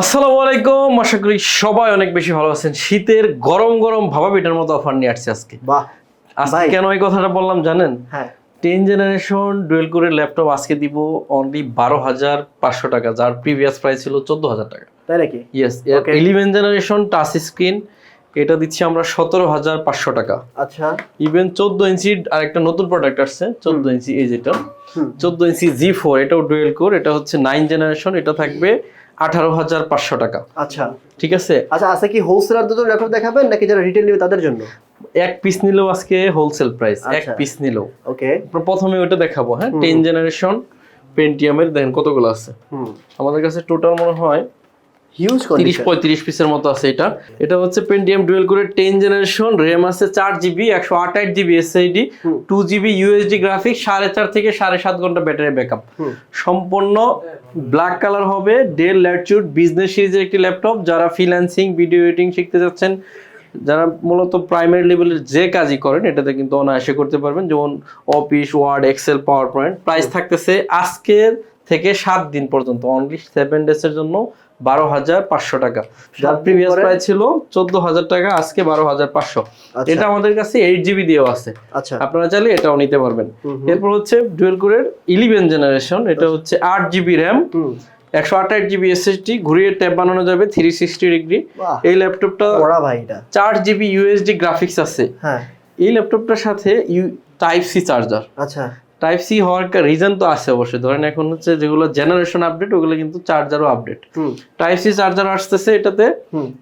আসসালামু আলাইকুম। আশা করি সবাই অনেক বেশি ভালো আছেন। শীতের গরম গরম ভাবা পিঠার মতো অফার নিয়ে আসছে আজকে। বাহ আজকে কেন এই কথাটা বললাম জানেন? হ্যাঁ। টেন জেনারেশন ডুয়েল কোরের ল্যাপটপ আজকে দিব অনলি বারো হাজার পাঁচশো টাকা যার প্রিভিয়াস প্রাইস ছিল চোদ্দ হাজার টাকা। তাই নাকি? Yes. Eleven generation touch screen এটা দিচ্ছি আমরা সতেরো হাজার পাঁচশো টাকা। আচ্ছা। ইভেন চোদ্দ ইঞ্চি আর একটা নতুন প্রোডাক্ট আসছে চোদ্দ ইঞ্চি এই যেটা। চোদ্দ ইঞ্চি জি ফোর এটাও ডুয়েল কোর এটা হচ্ছে নাইন জেনারেশন এটা থাকবে আঠারো হাজার পাঁচশো টাকা। আচ্ছা। ঠিক আছে? আচ্ছা আছে কি হোলসেলারদের জন্য ল্যাপটপ দেখাবেন নাকি যারা রিটেল নেবে তাদের জন্য? এক পিস নিলেও আজকে হোলসেল প্রাইস এক আচ্ছা। পিস নিলেও। ওকে প্রথমে ওটা দেখাবো হ্যাঁ? টেন জেনারেশন পেন্টিয়ামের দেখেন কতগুলো আছে। হুম। আমাদের কাছে টোটাল মনে হয় হিউজ তিরিশ পঁয়ত্রিশ পিসের মতো আছে এটা। এটা হচ্ছে পেন্টিয়াম ডুয়েল করে টেন জেনারেশন র্যাম আছে চার জিবি একশো আঠাশ GB SSD two GB UHD graphics সাড়ে চার থেকে সাড়ে সাত ঘণ্টা ব্যাটারি ব্যাকআপ সম্পূর্ণ ব্ল্যাক কালার হবে ডেল ল্যাটচুড বিজনেস সিরিজের একটি ল্যাপটপ যারা ফ্রিল্যান্সিং ভিডিও এডিটিং শিখতে যাচ্ছেন যারা মূলত প্রাইমারি লেভেলের যে কাজই করেন এটাতে কিন্তু অনায়াসে করতে পারবেন। যেমন Office Word Excel PowerPoint price থাকতেছে আজকের থেকে সাত দিন পর্যন্ত অনলি সেভেন ডেজের জন্য বারো হাজার পাঁচশো টাকা। যার প্রিভিয়াস প্রাইস ছিল চোদ্দ হাজার টাকা আজকে বারো হাজার পাঁচশো। আচ্ছা। এটা আমাদের কাছে এইট জিবি দিয়েও আছে। আচ্ছা। আপনারা চাইলে এটাও নিতে পারবেন। এরপর হচ্ছে ডুয়েল কোরের ইলেভেন জেনারেশন এটা হচ্ছে আট জিবি র্যাম একশো আঠাশ জিবি এসএসডি ঘুরিয়ে ট্যাব বানানো যাবে থ্রি সিক্সটি ডিগ্রি এই ল্যাপটপটা ভাই এটা। চার জিবি ইউএসডি গ্রাফিক্স আছে। হ্যাঁ। এই ল্যাপটপটার সাথে ইউ টাইপ সি চার্জার আচ্ছা। টাইপ সি হওয়ার রিজন তো আছে অবশ্যই। ধরেন এখন হচ্ছে যেগুলো জেনারেশন আপডেট ওগুলো কিন্তু চার্জারও আপডেট টাইপ সি চার্জার আসতেছে এটাতে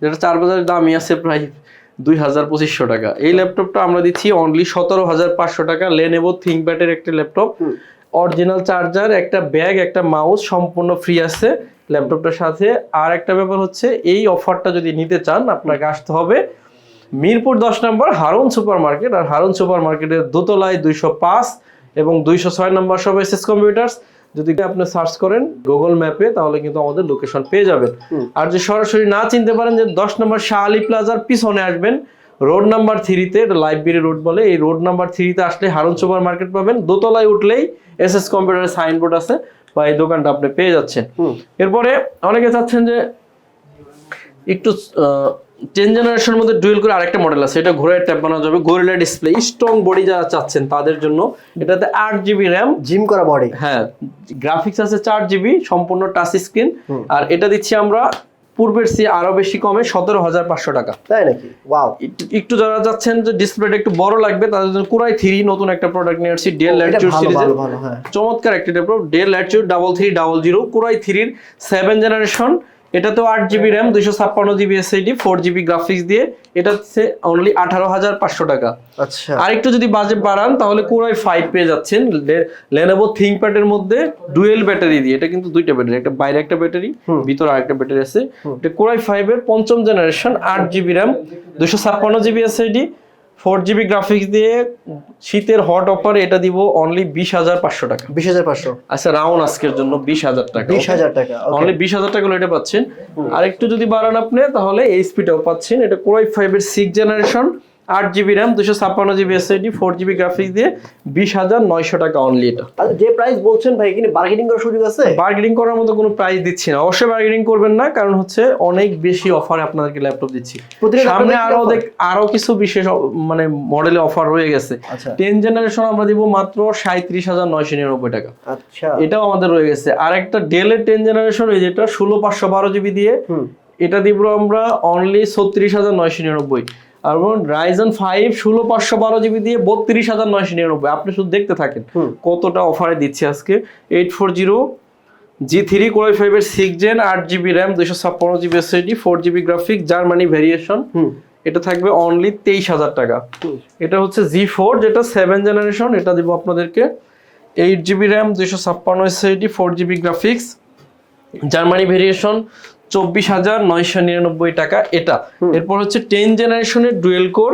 যেটা চার বাজারের দামই আছে প্রায় দুই হাজার পঁচিশশো টাকা। এই ল্যাপটপটা আমরা দিচ্ছি অনলি সতেরো হাজার পাঁচশো টাকা। লেনেভো থিঙ্কপ্যাডের একটা ল্যাপটপ অরিজিনাল চার্জার একটা ব্যাগ একটা মাউস সম্পূর্ণ ফ্রি আছে ল্যাপটপটার সাথে। আর একটা ব্যাপার হচ্ছে এই অফারটা যদি নিতে চান আপনাকে আসতে হবে মিরপুর দশ নম্বর হারুন সুপার মার্কেট আর হারুন সুপার মার্কেটের দোতলায় দুইশো পাঁচ। এবং দুইশো ছয় নম্বর সব এস এস কম্পিউটার্স যদি আপনি সার্চ করেন গুগল ম্যাপে তাহলে কিন্তু আমাদের লোকেশন পেয়ে যাবেন। আর যে সরাসরি না চিনতে পারেন যে দশ নম্বর শাহ আলী প্লাজার পিছনে আসবেন রোড নাম্বার থ্রিতে লাইব্রেরি রোড বলে এই রোড নাম্বার থ্রিতে আসলে হারুন সুপার মার্কেট পাবেন। দোতলায় উঠলেই এস এস কম্পিউটারের সাইনবোর্ড আছে বা এই দোকানটা আপনি পেয়ে যাচ্ছেন। এরপরে অনেকে চাচ্ছেন যে একটু টেন জেনারেশনের মধ্যে ডুয়েল করে আরেকটা মডেল আছে। এটা ঘোড়ার ট্যাব বানানো যাবে গোরিলা ডিসপ্লে স্ট্রং বডি যারা চাচ্ছেন তাদের জন্য। এটাতে আট জিবি র্যাম জিম করা বডি হ্যাঁ গ্রাফিক্স আছে চার জিবি সম্পূর্ণ টাচ স্ক্রিন আর এটা দিচ্ছি আমরা পূর্বের চেয়ে আরও বেশি কমে সতেরো হাজার পাঁচশো টাকা। তাই নাকি? ওয়াও একটু- যারা যাচ্ছেন যে ডিসপ্লেটা একটু বড় লাগবে তাদের জন্য কোরাই থ্রি নতুন একটা প্রোডাক্ট নিয়ে আসছি ডেল ল্যাটিটিউড সিরিজের হ্যাঁ। চমৎকার একটা Dell Latitude double three double zero core i থ্রির সেভেন জেনারেশন এটাতেও আট জিবি র্যাম দুইশো ছাপ্পান্ন GB SSD four GB graphics দিয়ে। এটা হচ্ছে অনলি আঠারো হাজার পাঁচশো টাকা। আচ্ছা। আর একটু যদি বাজেট বাড়ান তাহলে কোরাই ফাইভ পেয়ে যাচ্ছেন। লেনোভো থিঙ্কপ্যাডের মধ্যে ডুয়েল ব্যাটারি দিয়ে। এটা কিন্তু দুইটা ব্যাটারি একটা বাইরে একটা ব্যাটারি। ভিতরে আরেকটা ব্যাটারি আছে। এটা কোরাই ফাইভ এর পঞ্চম জেনারেশন আট জিবি র্যাম দুশো ছাপ্পান্ন GB SSD four GB graphics দিয়ে শীতের হট অফার এটা দিব অনলি বিশ হাজার পাঁচশো টাকা। বিশ হাজার পাঁচশো। আচ্ছা রাউন্ড আজকের জন্য বিশ হাজার টাকা বিশ হাজার টাকা অনলি বিশ হাজার টাকা এটা পাচ্ছেন। আর একটু যদি বাড়ান আপনি তাহলে এইচপিটাও পাচ্ছেন। এটা কোরাই ফাইভ এর সিক্স জেনারেশন আট জিবি র্যাম দুশো ছাপ্পান্ন GB SSD four GB graphics দিয়ে বিশ হাজার নয়শো টাকা অনলি এটা। আচ্ছা, যে প্রাইস বলছেন ভাই এখানে বার্গেনিং করার সুযোগ আছে? বার্গেনিং করার মতো কোনো প্রাইস দিচ্ছি না। অবশ্যই বার্গেনিং করবেন না কারণ হচ্ছে অনেক বেশি অফার আপনাদেরকে ল্যাপটপ দিচ্ছি। সামনে আরও দেখ আরও কিছু বিশেষ মানে মডেলে অফার রয়ে গেছে। আচ্ছা। টেন জেনারেশন আমরা দিব মাত্র সাঁত্রিশ হাজার নয়শো নিরানব্বই টাকা। আচ্ছা। এটাও আমাদের রয়ে গেছে। আর একটা ডেলের টেন জেনারেশন এই যেটা ষোলো পাঁচশো বারো জিবি দিয়ে এটা দিব আমরা অনলি ছত্রিশ হাজার নয়শো নিরানব্বই। আর রাইজন ফাইভ ষোলো পাঁচশো বারো জিবি দিয়ে বত্রিশ হাজার নয়শো নিরানব্বই। আপনি শুধু দেখতে থাকেন কতটা অফারে দিচ্ছে আজকে। Eight four zero G three core i ফাইভের সিক্স জেন আট জিবি র্যাম দুশো ছাপ্পান্ন GB SSD four GB graphic Germany variation এটা থাকবে অনলি তেইশ হাজার টাকা। এটা হচ্ছে জি ফোর যেটা সেভেন জেনারেশন এটা দিব আপনাদেরকে। এইট জিবি র্যাম দুশো ছাপ্পান্ন SSD four GB graphics Germany variation চব্বিশ হাজার নয়শো নিরানব্বই টাকা এটা। এরপর হচ্ছে টেন জেনারেশনের ডুয়েল কোর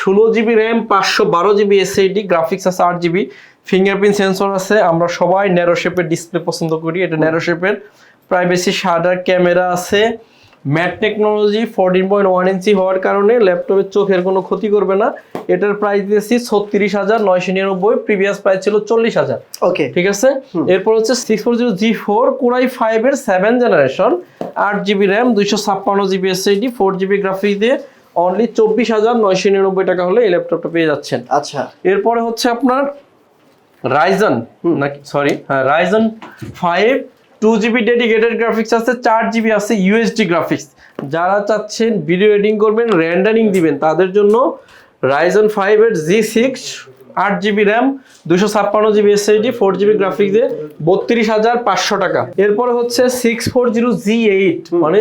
ষোলো জিবি র্যাম পাঁচশো বারো জিবি এসএইডি গ্রাফিক্স আছে আট জিবি ফিঙ্গারপ্রিন্ট সেন্সর আছে আমরা সবাই ন্যারো শেপের ডিসপ্লে পছন্দ করি এটা ন্যারো শেপের। প্রাইভেসি শার্টার ক্যামেরা আছে matte technology fourteen point one inch হওয়ার কারণে ল্যাপটপের চোখের কোনো ক্ষতি করবে না। এটার প্রাইস দিয়েছি ছত্রিশ হাজার নয়শো নিরানব্বই প্রিভিয়াস প্রাইস ছিল চল্লিশ হাজার। ওকে ঠিক আছে? এরপর হচ্ছে six four zero G four core i five এর সেভেন জেনারেশন আট জিবি র্যাম দুইশো ছাপ্পান্ন GB SSD four GB graphics দিয়ে অনলি চব্বিশ হাজার নয়শো নিরানব্বই টাকা হলে এই ল্যাপটপটা পেয়ে যাচ্ছেন। আচ্ছা। এরপরে হচ্ছে আপনার রাইজন নাকি? সরি হ্যাঁ Ryzen five two GB dedicated graphics আছে চার জিবি আছে ইউএসডি গ্রাফিক্স যারা চাচ্ছেন ভিডিও এডিটিং করবেন র্যান্ডারিং দিবেন, তাদের জন্য রাইজন ফাইভ এর জি সিক্স আট জিবি র্যাম দুশো ছাপ্পান্ন GB SSD four GB graphics দিয়ে বত্রিশ হাজার পাঁচশো টাকা। এরপরে হচ্ছে six four zero G eight মানে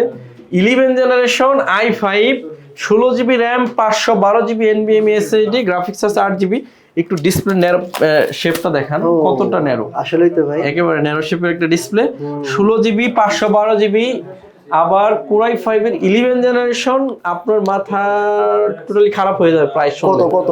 ইলেভেন জেনারেশন আই ফাইভ ষোলো জিবি র্যাম পাঁচশো বারো জিবি এনবিএম এসএসডি গ্রাফিক্স আছে আট জিবি একটু ডিসপ্লে ন্যারো শেপটা দেখান। কতটা ন্যারো আসলেই তো ভাই। একেবারে ন্যারো শেপের একটা ডিসপ্লে ষোলো জিবি পাঁচশো বারো জিবি আবার কোরাই ফাইভ এর ইলেভেন জেনারেশন আপনার মাথা টোটালি খারাপ হয়ে যাবে প্রায় কত কত?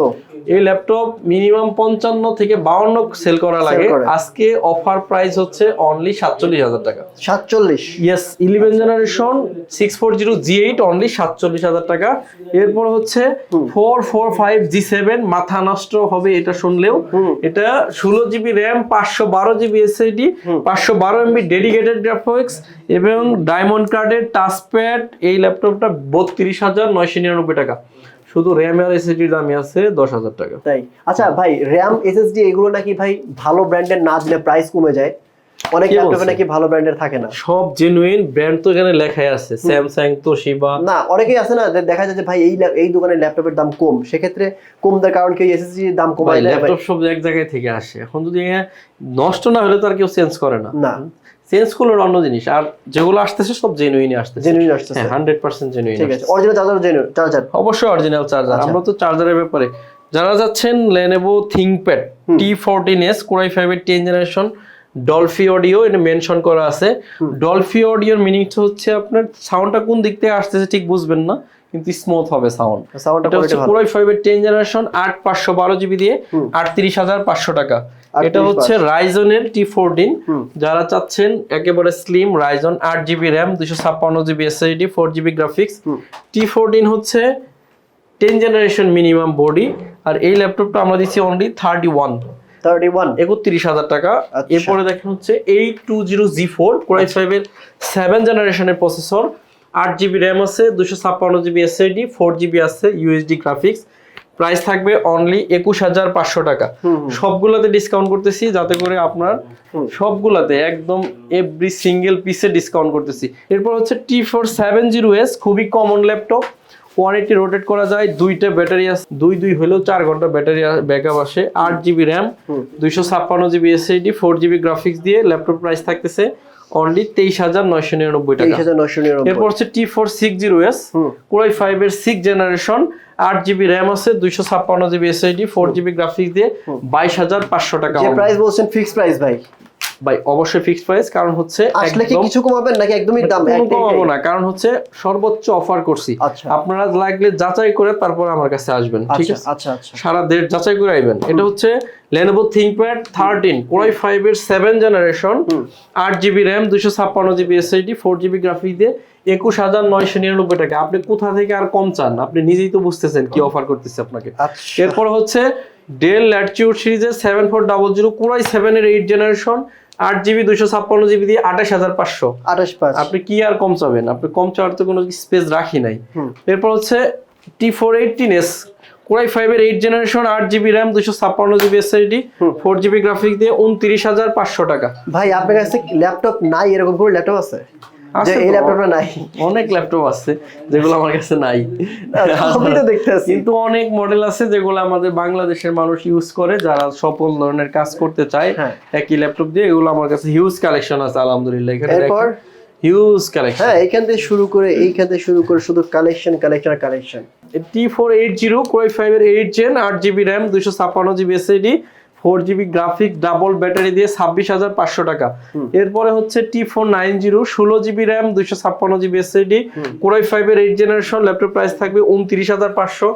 এই ল্যাপটপ মিনিমাম পঞ্চান্ন থেকে বাউন্ন সেল করা লাগে। আজকে অফার প্রাইস হচ্ছে অনলি সাতচল্লিশ হাজার টাকা। সাতচল্লিশ। Yes eleven generation six four zero G eight only সাতচল্লিশ হাজার টাকা। এরপর হচ্ছে four four five G seven মাথা নষ্ট হবে এটা শুনলেও। এটা ষোলো জিবি র্যাম পাঁচশো বারো জিবি এসএসডি পাঁচশো বারো এমবি ডেডিকেটেড গ্রাফিক্স এবং ডায়মন্ড কার্ডের টাচপ্যাড এই ল্যাপটপটা বত্রিশ হাজার নয়শো নিরানব্বই টাকা। শুধু র্যাম আর এসএসডি দামই আছে দশ হাজার টাকা। তাই। আচ্ছা ভাই র্যাম এসএসডি এগুলো নাকি ভাই ভালো ব্র্যান্ডের না দিলে প্রাইস কমে যায়? অনেক ল্যাপটপে নাকি ভালো ব্র্যান্ডের থাকে না। সব জেনুইন ব্র্যান্ড তো এখানে লেখাই আছে। স্যামসাং তোশিবা না অনেকেই আছে না দেখা যায় যে ভাই এই এই দোকানের ল্যাপটপের দাম কম। সেক্ষেত্রে কম দেওয়ার কারণ কি এসএসডি দাম কমাই ল্যাপটপ সব এক জায়গায় থেকে আসে। এখন যদি নষ্ট না হলে তো আর কেউ চেঞ্জ করে না। না। চেঞ্জ করলে অন্য জিনিস। আর যেগুলো আসতেছে সব জেনুইনই আসতেছে। জেনুইন আসতেছে। হান্ড্রেড পার্সেন্ট জেনুইন ঠিক আছে। অরিজিনাল চার্জার জেনুইন চার্জার অবশ্যই অরিজিনাল চার্জার আচ্ছা। আমরা তো চার্জারের ব্যাপারে যারা যাচ্ছেন Lenovo ThinkPad T fourteen S core i ফাইভের টেন জেনারেশন ডলফি অডিও এটা মেনশন করা আছে। ডলফি অডিওর মিনিং হচ্ছে আপনার সাউন্ডটা কোন দিক থেকে আসতেছে ঠিক বুঝবেন না কিন্তু স্মুথ হবে সাউন্ড সাউন্ডটা এটা হচ্ছে ভালো। ফাইভের টেন জেনারেশন আট পাঁচশো বারো জিবি দিয়ে আটত্রিশ হাজার পাঁচশো টাকা। এটা 38,500 হচ্ছে রাইজনের টি ফোরটিন যারা চাচ্ছেন একেবারে স্লিম রাইজন আট জিবি র্যাম দুশো ছাপ্পান্ন GB SSD four GB graphics T fourteen হচ্ছে টেন জেনারেশন মিনিমাম বডি আর এই ল্যাপটপটা আমরা দিচ্ছি only thirty one thirty one একত্রিশ হাজার টাকা আচ্ছা। এরপরে দেখেন হচ্ছে eight two zero G four core i ফাইভের সেভেন জেনারেশনের প্রসেসর আট জিবি র্যাম আছে দুশো ছাপ্পান্ন জিবি এসএসডি ফোর জিবি আছে ইউএসডি গ্রাফিক্স প্রাইস থাকবে অনলি একুশ হাজার পাঁচশো টাকা। সবগুলাতে ডিসকাউন্ট করতেছি যাতে করে আপনার। সবগুলাতে একদম এভরি সিঙ্গেল পিসে ডিসকাউন্ট করতেছি এরপর হচ্ছে T four seven zero S খুবই common laptop one eighty rotate করা যায় দুইটা ব্যাটারি আছে দুই দুই হলেও চার ঘণ্টা ব্যাটারি ব্যাকআপ আসে। আট জিবি র্যাম দুইশো ছাপ্পান্ন GB SSD four GB graphics দিয়ে ল্যাপটপ প্রাইস থাকতেছে অনলি তেইশ হাজার নয়শো নিরানব্বই টাকা। এরপর হচ্ছে T four six zero S. Core i five এর সিক্স জেনারেশন আট জিবি র্যাম আছে দুইশো ছাপ্পান্ন GB SSD four GB graphics দিয়ে বাইশ হাজার পাঁচশো টাকা প্রাইস বলছেন ফিক্সড প্রাইস ভাই। ভাই অবশ্যই ফিক্সড প্রাইস কারণ হচ্ছে আসলে কি কিছু কমাবেন নাকি একদমই দাম কমাবো না কারণ হচ্ছে সর্বোচ্চ অফার করছি। আচ্ছা। আপনারা লাগলে যাচাই করে তারপর আমার কাছে আসবেন ঠিক আচ্ছা আছে? আচ্ছা আচ্ছা। সারা দেড় যাচাই করে আইবেন। এটা হচ্ছে Lenovo ThinkPad thirteen core i five এর সেভেন জেনারেশন আট জিবি র্যাম দুশো ছাপ্পান্ন GB SSD four GB graphic দিয়ে একুশ হাজার নয়শো নিরানব্বই টাকা। আপনি কোথা থেকে আর কম চান? আপনি নিজেই তো বুঝতেছেন কি অফার করতেছে আপনাকে। আচ্ছা। এরপর হচ্ছে ডেল ল্যাটিটিউড সিরিজের seven four double zero core i seven এর এইট জেনারেশন আট জিবি দুশো ছাপ্পান্ন জিবি দিয়ে আঠাশ হাজার পাঁচশো। আঠাশ আপনি কি আর কম চাবেন? আপনি কম চাওয়ার তো কোনো স্পেস রাখি নাই। এরপর হচ্ছে T four eighteen S core i ফাইভের এইট জেনারেশন আট জিবি র্যাম দুশো ছাপ্পান্ন GB SSD four GB graphic দিয়ে উনত্রিশ হাজার পাঁচশো টাকা। ভাই আপনার কাছে ল্যাপটপ নাই? এরকম কোনো ল্যাপটপ আছে? যে এই। ল্যাপটপটা নাই। অনেক ল্যাপটপ আছে যেগুলো আমার কাছে নাই। আমি তো দেখতে আছি কিন্তু অনেক মডেল আছে যেগুলো আমাদের বাংলাদেশের মানুষ ইউজ করে যারা সফল ধরনের কাজ করতে চায় হ্যাঁ। একই ল্যাপটপ দিয়ে এগুলো আমার কাছে হিউজ কালেকশন আছে আলহামদুলিল্লাহ। এখানে এরপর? হিউজ কালেকশন হ্যাঁ এইখান থেকে শুরু করে এইখান থেকে শুরু করে শুধু collection collection collection T four eight zero core i five এর এইট জেন আট জিবি র্যাম দুশো ছাপ্পান্ন GB SSD four GB graphic double battery দিয়ে ছাব্বিশ হাজার পাঁচশো টাকা। এরপরে হচ্ছে টি ফোর নাইন জিরো ষোলো জিবি র্যাম দুশো ছাপ্পান্ন GB SSD core i five এর এইট জেনারেশন ল্যাপটপ প্রাইস থাকবে উনত্রিশ হাজার পাঁচশো।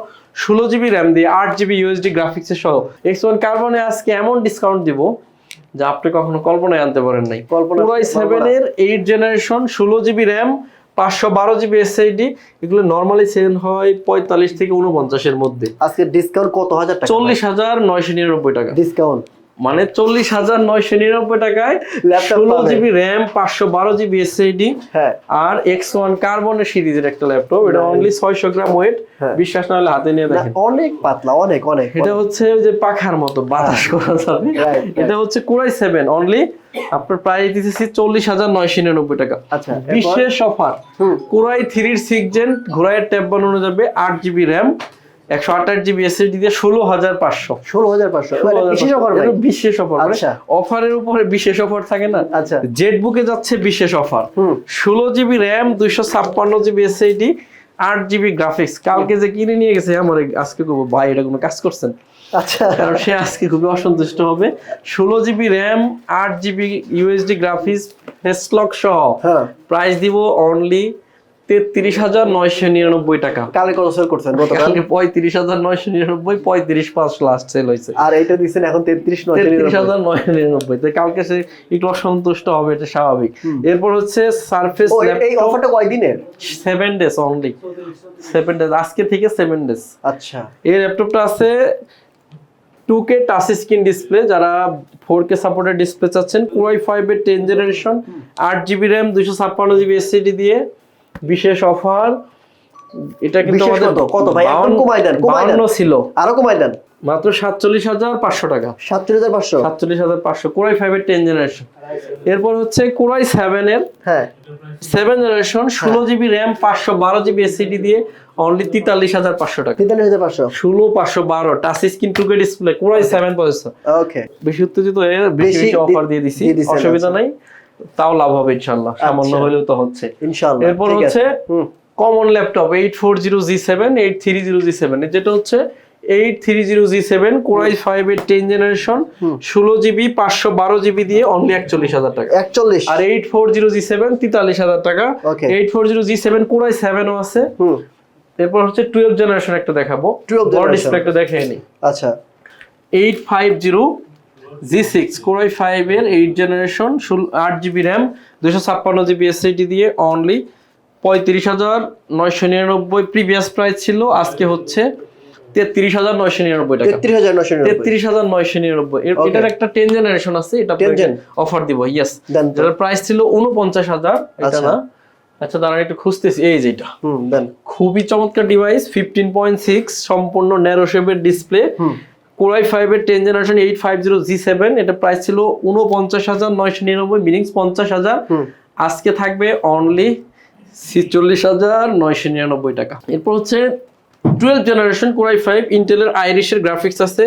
ষোলো জিবি র্যাম দিয়ে আট জিবি ইউএসডি গ্রাফিক্সের সহ। এক্স ওয়ান কার্বনে আজকে এমন ডিসকাউন্ট দিব যা আপনি কখনো কল্পনায় আনতে পারেন নাই। কল্পনা সেভেন এর এইট জেনারেশন ষোলো জিবি র্যাম পাঁচশো বারো জিবি এসআইডি এগুলো নর্মালি সেল হয় পঁয়তাল্লিশ থেকে উনপঞ্চাশের মধ্যে। আজকে ডিসকাউন্ট কত হাজার টাকা? চল্লিশ হাজার নয়শো নিরানব্বই টাকা। ডিসকাউন্ট মানে চল্লিশ হাজার নয়শো নিরানব্বই টাকায় ষোলো জিবি র্যাম পাঁচশো বারো জিবি এসএসডি হ্যাঁ। আর এক্স ওয়ান কার্বনের সিরিজের একটা ল্যাপটপ এটা অনলি ছয়শো গ্রাম ওয়েট হ্যাঁ। বিশ্বাস না হলে হাতে নিয়ে দেখেন। অনেক পাতলা অনেক অনেক এটা হচ্ছে যে পাখার মতো বাতাস করা যাবে. এটা হচ্ছে কুড়াই সেভেন অনলি আপনার প্রাইস দিতেছি চল্লিশ হাজার নয়শো নিরানব্বই টাকা। আচ্ছা? বিশেষ অফার কুরাই থ্রির সিক্স জেন ঘোড়াইয়ের ট্যাব বানানো যাবে আট জিবি র্যাম একশো আঠাশ জিবি এসএসডি দিয়ে ষোলো হাজার পাঁচশো। ষোলো হাজার পাঁচশো। বিশেষ অফার বিশেষ অফার আচ্ছা। অফারের উপরে বিশেষ অফার থাকে না? আচ্ছা। জেট বুকে যাচ্ছে বিশেষ অফার ষোলো জিবি র্যাম দুইশো ছাপ্পান্ন জিবি এসএসডি আট জিবি গ্রাফিক্স কালকে যে কিনে নিয়ে গেছে আমার আজকে করব ভাই এটা কোনো কাজ করছেন? আচ্ছা। কারণ সে আজকে খুবই অসন্তুষ্ট হবে। ষোলো জিবি র্যাম আট জিবি ইউএসডি গ্রাফিক্স হেসলক সহ। হ্যাঁ। প্রাইস দিব অনলি তেত্রিশ হাজার নয়শো নিরানব্বই টাকা। কালে কত সেল করছেন গতকাল? কালকে পঁয়ত্রিশ হাজার নয়শো নিরানব্বই পঁয়ত্রিশ পাঁচ লাস্ট সেল হয়েছে। আর এইটা দিচ্ছেন এখন তেত্রিশ তেত্রিশ হাজার নয়শো নিরানব্বই। তো কালকে সে একটু অসন্তুষ্ট হবে এটা স্বাভাবিক। এরপর হচ্ছে সারফেস এই- অফারটা কয়দিনের? Seven days only seven days আজকে থেকে সেভেন ডেজ আচ্ছা। এই ল্যাপটপটা আছে two K touch screen display যারা ফোর কে সাপোর্টেড ডিসপ্লে চাচ্ছেন। কুয়াই ফাইভ এর টেন জেনারেশন আট জিবি র্যাম দুইশো ছাপ্পান্ন জিবি এসসিডি দিয়ে। বিশেষ অফার এটা কিন্তু আমাদের কত? ভাই? বাউন্ন- কমায় দেন, কমায় দেন। ছিল। আরও কমাই দেন মাত্র সাতচল্লিশ হাজার পাঁচশো টাকা। সাতচল্লিশ হাজার পাঁচশো? সাতচল্লিশ হাজার পাঁচশো কোরাই ফাইভ এর টেন জেনারেশন এরপর হচ্ছে কোরাই সেভেন এর হ্যাঁ। সেভেন জেনারেশন ষোলো জিবি র্যাম পাঁচশো বারো জিবি এসসিডি দিয়ে অনলি তেতাল্লিশ হাজার পাঁচশো টাকা। তেতাল্লিশ হাজার পাঁচশো? ষোলো পাঁচশো বারো touch screen two K display core i seven processor okay বেশি উত্তেজিত হয়ে বেশি অফার দিয়ে দিছি অসুবিধা আচ্ছা। নাই। তাও লাভ হবে ইনশাল্লাহ সামান্য আচ্ছা। হলেও তো হচ্ছে। ইনশাআল্লাহ। এরপর হচ্ছে common laptop eight four zero G seven eight three zero G seven যেটা হচ্ছে eight three zero G seven core i five এর টেন জেনারেশন ষোলো জিবি পাঁচশো বারো জিবি দিয়ে অনলি একচল্লিশ হাজার টাকা। একচল্লিশ। আর eight four zero G seven তেতাল্লিশ হাজার টাকা. Eight four zero G seven core i সেভেনও আছে। হুম। এরপর হচ্ছে টুয়েলভ জেনারেশন একটা দেখাবো। 12th বড় ডিসপ্লে একটা দেখে নি। আচ্ছা। Eight five zero G six core i five এর এইট জেনারেশন আট জিবি র্যাম দুশো ছাপ্পান্ন জিবি এসএসডি দিয়ে অনলি পঁয়ত্রিশ হাজার নয়শো নিরানব্বই প্রিভিয়াস প্রাইস ছিল আজকে হচ্ছে তেত্রিশ হাজার নয়শো নিরানব্বই টাকা। তেত্রিশ হাজার নশো তেত্রিশ হাজার নয়শো নিরানব্বই। এটার একটা টেন জেনারেশন আছে এটা 10 অফার দিব ইয়েস যেটার প্রাইস ছিল উনপঞ্চাশ হাজার এটা আচ্ছা। না? আচ্ছা দাঁড়ান একটু খুঁজতেছি এই যেটা হুম দেন। খুবই চমৎকার ডিভাইস ফিফটিন পয়েন্ট সিক্স সম্পূর্ণ ন্যারো শেপের ডিসপ্লে কোরাই ফাইভের ten generation eight five zero G seven এটা প্রাইস ছিল উনপঞ্চাশ হাজার নয়শো নিরানব্বই মিনিংস পঞ্চাশ হাজার। আজকে থাকবে অনলি ছিচল্লিশ হাজার নয়শো নিরানব্বই টাকা। এরপর হচ্ছে টুয়েলভ জেনারেশন কোরাই ফাইভ ইন্টেলের আইরিশের গ্রাফিক্স আছে।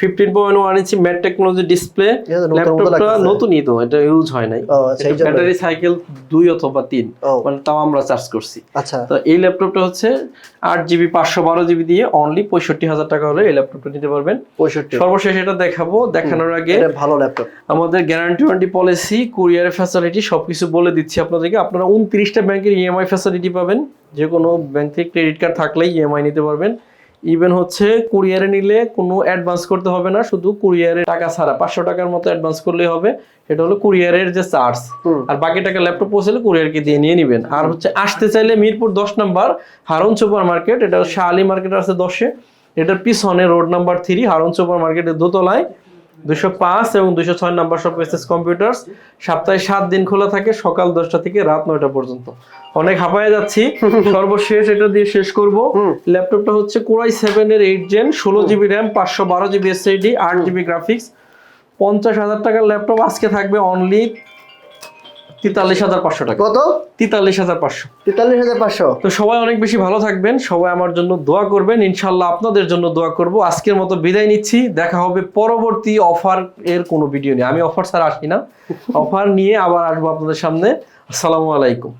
ফিফটিন পয়েন্ট ওয়ান ইঞ্চি ম্যাট টেকনোলজি ডিসপ্লে ল্যাপটপটা নতুনই তো এটা ইউজ হয় নাই। ব্যাটারি সাইকেল দুই অথবা তিন মানে তাও আমরা চার্জ করছি। আচ্ছা। তো এই ল্যাপটপটা হচ্ছে আট জিবি পাঁচশো বারো জিবি দিয়ে অনলি পঁয়ষট্টি হাজার টাকা হলে এই ল্যাপটপটা নিতে পারবেন। পঁয়ষট্টি। সর্বশেষ এটা দেখাবো দেখানোর আগে ভালো ল্যাপটপ আমাদের গ্যারান্টি ওয়ারেন্টি পলিসি কুরিয়ারের ফ্যাসিলিটি সবকিছু বলে দিচ্ছি আপনাদেরকে। আপনারা উনত্রিশটা ব্যাংকের ইএমআই ফ্যাসিলিটি পাবেন। যে কোনো ব্যাংক থেকে ক্রেডিট কার্ড থাকলেই ইএমআই নিতে পারবেন। ইভেন হচ্ছে কুরিয়ারে নিলে কোনো অ্যাডভান্স করতে হবে না শুধু কুরিয়ারে টাকা ছাড়া। পাঁচশো টাকার মতো অ্যাডভান্স করলেই হবে। সেটা হলো কুরিয়ারের যে চার্জ আর বাকি টাকা ল্যাপটপ পৌঁছালে কুরিয়ারকে দিয়ে নিয়ে নেবেন। আর হচ্ছে আসতে চাইলে মিরপুর দশ নাম্বার হারন সুপার মার্কেট এটা শাহ আলী মার্কেট আছে দশে। এটার পিছনে রোড নাম্বার থ্রি হারন সুপার মার্কেটের দোতলায়। দুশো পাঁচ এবং দুশো ছয় নাম্বার সব এস কম্পিউটার্স সপ্তাহে সাত দিন খোলা থাকে সকাল দশটা থেকে রাত নয়টা পর্যন্ত। অনেক হাঁপায় যাচ্ছি। সর্বশেষ এটা দিয়ে শেষ করব। ল্যাপটপটা হচ্ছে কোরাই সেভেন এর এইট জেন ষোলো জিবি র্যাম পাঁচশো বারো জিবি এসএসডি আট জিবি গ্রাফিক্স পঞ্চাশ হাজার টাকার ল্যাপটপ আজকে থাকবে অনলি তেতাল্লিশ হাজার পাঁচশো টাকা। কত? তেতাল্লিশ হাজার পাঁচশো। তেতাল্লিশ হাজার পাঁচশো। তো সবাই অনেক বেশি ভালো থাকবেন সবাই আমার জন্য দোয়া করবেন ইনশাল্লাহ আপনাদের জন্য দোয়া করব। আজকের মতো বিদায় নিচ্ছি দেখা হবে পরবর্তী অফার এর কোনো ভিডিও নিয়ে। আমি অফার ছাড়া আসি না। অফার নিয়ে আবার আসব আপনাদের সামনে। আসসালামু আলাইকুম।